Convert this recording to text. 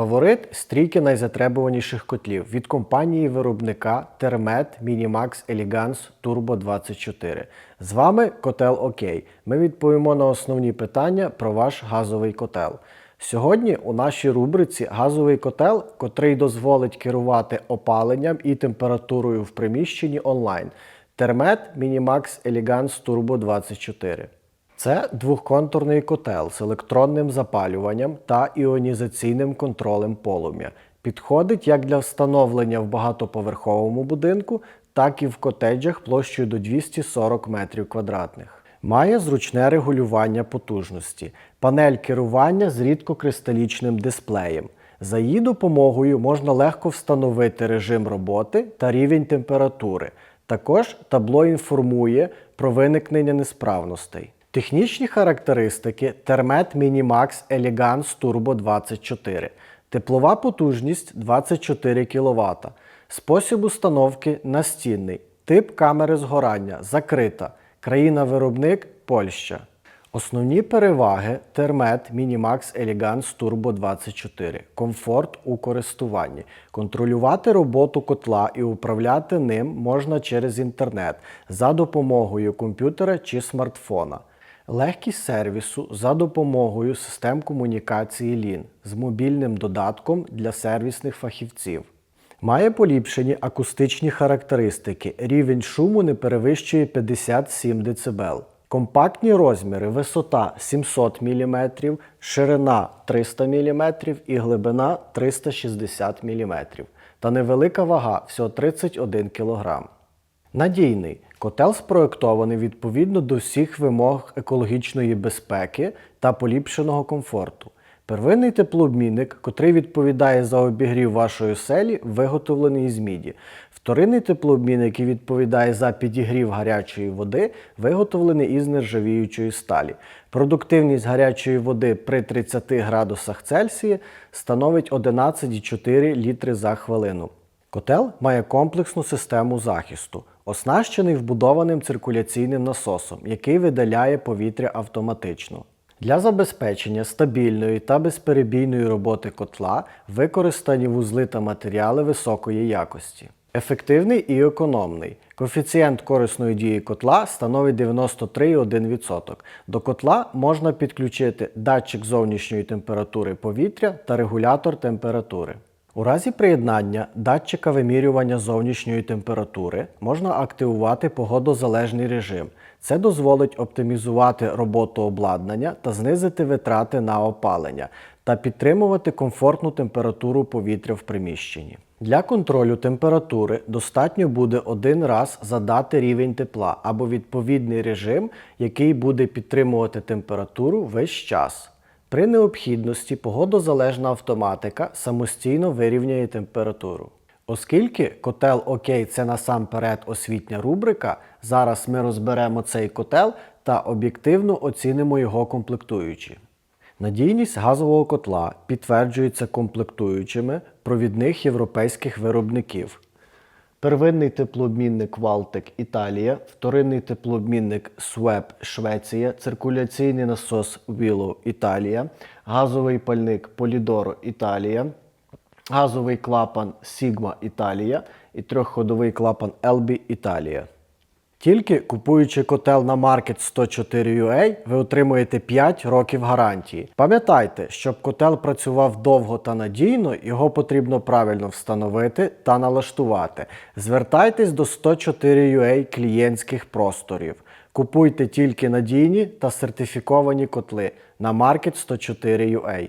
Фаворит стрійки найзатребуваніших котлів від компанії виробника Thermet Minimax Elegance Turbo 24. З вами Котел Окей. Ми відповімо на основні питання про ваш газовий котел. Сьогодні у нашій рубриці газовий котел, котрий дозволить керувати опаленням і температурою в приміщенні онлайн. Thermet Minimax Elegance Turbo 24. Це двохконтурний котел з електронним запалюванням та іонізаційним контролем полум'я. Підходить як для встановлення в багатоповерховому будинку, так і в котеджах площею до 240 метрів квадратних. Має зручне регулювання потужності, панель керування з рідкокристалічним дисплеєм. За її допомогою можна легко встановити режим роботи та рівень температури. Також табло інформує про виникнення несправностей. Технічні характеристики Thermet Minimax Elegance Turbo 24. Теплова потужність 24 кВт. Спосіб установки настінний. Тип камери згорання закрита. Країна-виробник Польща. Основні переваги Thermet Minimax Elegance Turbo 24. Комфорт у користуванні. Контролювати роботу котла і управляти ним можна через інтернет за допомогою комп'ютера чи смартфона. Легкість сервісу за допомогою систем комунікації LIN з мобільним додатком для сервісних фахівців. Має поліпшені акустичні характеристики. Рівень шуму не перевищує 57 дБ. Компактні розміри, висота 700 мм, ширина 300 мм і глибина 360 мм. Та невелика вага всього 31 кг. Надійний котел спроєктований відповідно до всіх вимог екологічної безпеки та поліпшеного комфорту. Первинний теплообмінник, котрий відповідає за обігрів вашої селі, виготовлений із міді. Вторинний теплообмінник, який відповідає за підігрів гарячої води, виготовлений із нержавіючої сталі. Продуктивність гарячої води при 30 градусах Цельсія становить 11,4 літри за хвилину. Котел має комплексну систему захисту, оснащений вбудованим циркуляційним насосом, який видаляє повітря автоматично. Для забезпечення стабільної та безперебійної роботи котла використані вузли та матеріали високої якості. Ефективний і економний. Коефіцієнт корисної дії котла становить 93,1%. До котла можна підключити датчик зовнішньої температури повітря та регулятор температури. У разі приєднання датчика вимірювання зовнішньої температури можна активувати погодозалежний режим. Це дозволить оптимізувати роботу обладнання та знизити витрати на опалення та підтримувати комфортну температуру повітря в приміщенні. Для контролю температури достатньо буде один раз задати рівень тепла або відповідний режим, який буде підтримувати температуру весь час. При необхідності погодозалежна автоматика самостійно вирівняє температуру. Оскільки котел Окей це насамперед освітня рубрика, зараз ми розберемо цей котел та об'єктивно оцінимо його комплектуючі. Надійність газового котла підтверджується комплектуючими провідних європейських виробників. Первинний теплообмінник Валтек Італія, вторинний теплообмінник СВЕП Швеція, циркуляційний насос Willow Італія, газовий пальник Polidoro Італія, газовий клапан Sigma Італія. І трьохходовий клапан Elbi Італія. Тільки купуючи котел на Market 104UA, ви отримуєте 5 років гарантії. Пам'ятайте, щоб котел працював довго та надійно, його потрібно правильно встановити та налаштувати. Звертайтесь до 104UA клієнтських просторів. Купуйте тільки надійні та сертифіковані котли на Market 104UA.